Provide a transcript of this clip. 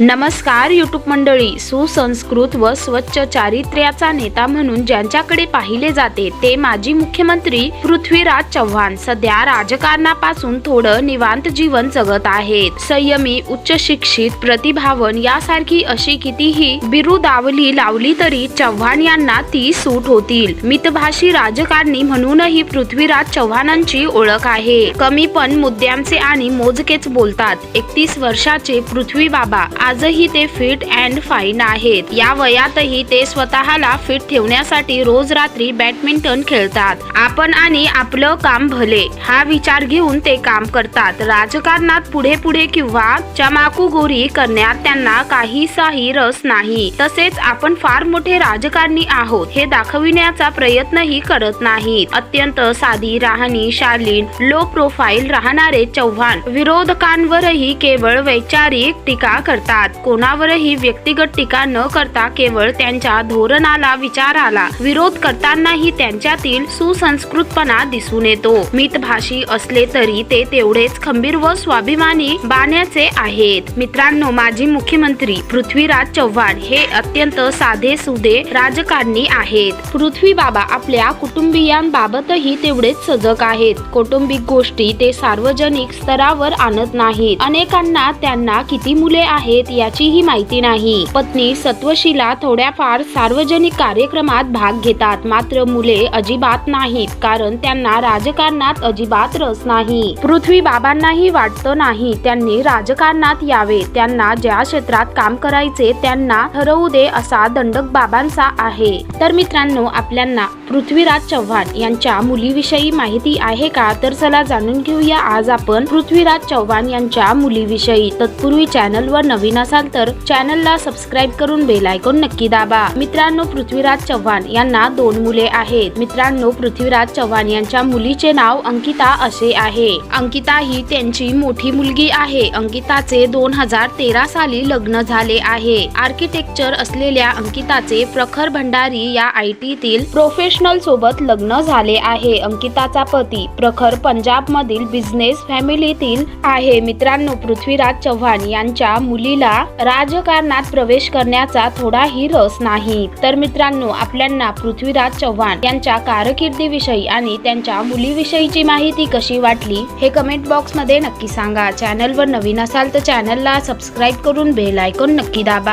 नमस्कार यूट्यूब मंडळी. सुसंस्कृत व स्वच्छ चारित्र्याचा नेता म्हणून ज्यांच्याकडे पाहिले जाते ते माजी मुख्यमंत्री पृथ्वीराज चव्हाण. सध्या राजकारणापासून थोडं निवांत जीवन जगत आहेत. संयमी उच्च शिक्षित प्रतिभावन यासारखी अशी कितीही बिरुदावली लावली तरी चव्हाण यांना ती सूट होतील. मितभाषी राजकारणी म्हणूनही पृथ्वीराज चव्हाणांची ओळख आहे. कमी पण मुद्द्यांचे आणि मोजकेच बोलतात. एकतीस वर्षाचे पृथ्वी बाबा आजही ते फिट अँड फाईन आहेत. या वयातही ते स्वतःला फिट ठेवण्यासाठी रोज रात्री बॅडमिंटन खेळतात. आपण आणि आपलं काम भले हा विचार घेऊन ते काम करतात. राजकारणात पुढे पुढे किंवा चमाकुगोरी करण्यात त्यांना काहीसाही रस नाही. तसेच आपण फार मोठे राजकारणी आहोत हे दाखविण्याचा प्रयत्नही करत नाहीत. अत्यंत साधी राहणी शालीन लो प्रोफाईल राहणारे चव्हाण विरोधकांवरही केवळ वैचारिक टीका करतात. कोणावरही व्यक्तिगत टीका न करता केवळ त्यांच्या धोरणाला विचाराला विरोध करतानाही त्यांच्यातील सुसंस्कृतपणा दिसून येतो. मितभाषी असले तरी ते तेवढेच खंबीर व स्वाभिमानी बाण्याचे आहेत. मित्रांनो माजी मुख्यमंत्री पृथ्वीराज चव्हाण हे अत्यंत साधे सुधे राजकारणी आहेत. पृथ्वी बाबा आपल्या कुटुंबियांबाबतही तेवढेच सजग आहेत. कौटुंबिक गोष्टी ते सार्वजनिक स्तरावर आणत नाहीत. अनेकांना त्यांना किती मुले आहेत? याचीही माहिती नाही. पत्नी सत्वशीला थोड्याफार सार्वजनिक कार्यक्रमात भाग घेतात. मात्र मुले अजिबात नाहीत कारण त्यांना राजकारणात अजिबात रस नाही. पृथ्वी बाबांनाही वाटतं नाही त्यांनी राजकारणात यावे. त्यांना ज्या क्षेत्रात काम करायचे त्यांना ठरवू दे असा दंडक बाबांचा आहे. तर मित्रांनो आपल्यांना पृथ्वीराज चव्हाण यांच्या मुलीविषयी माहिती आहे का? तर चला जाणून घेऊया. आज आपण पृथ्वीराज चव्हाण यांच्या मुलीविषयी. तत्पूर्वी चॅनलवर नवीन नसाल तर चॅनलला सबस्क्राईब करून बेल आयकॉन नक्की दाबा. मित्रांनो पृथ्वीराज चव्हाण यांना दोन मुले आहेत. मित्रांनो पृथ्वीराज चव्हाण यांच्या मुलीचे नाव अंकिता असे आहे. अंकिता ही त्यांची मोठी मुलगी आहे. अंकिताचे दोन हजार तेरा साली लग्न झाले आहे. आर्किटेक्चर असलेल्या अंकिताचे प्रखर भंडारी या आय टीतील प्रोफेशनल सोबत लग्न झाले आहे. अंकिताचा पती प्रखर पंजाब मधील बिझनेस फॅमिलीतील आहे. मित्रांनो पृथ्वीराज चव्हाण यांच्या मुलीला राजकारणात प्रवेश करण्याचा थोडाही रस नाही. तर मित्रांनो आपल्यांना पृथ्वीराज चव्हाण यांच्या कारकिर्दीविषयी आणि त्यांच्या मुलीविषयीची माहिती कशी वाटली हे कमेंट बॉक्समध्ये नक्की सांगा. चॅनलवर नवीन असाल तर चॅनलला सबस्क्राईब करून बेल आयकॉन नक्की दाबा.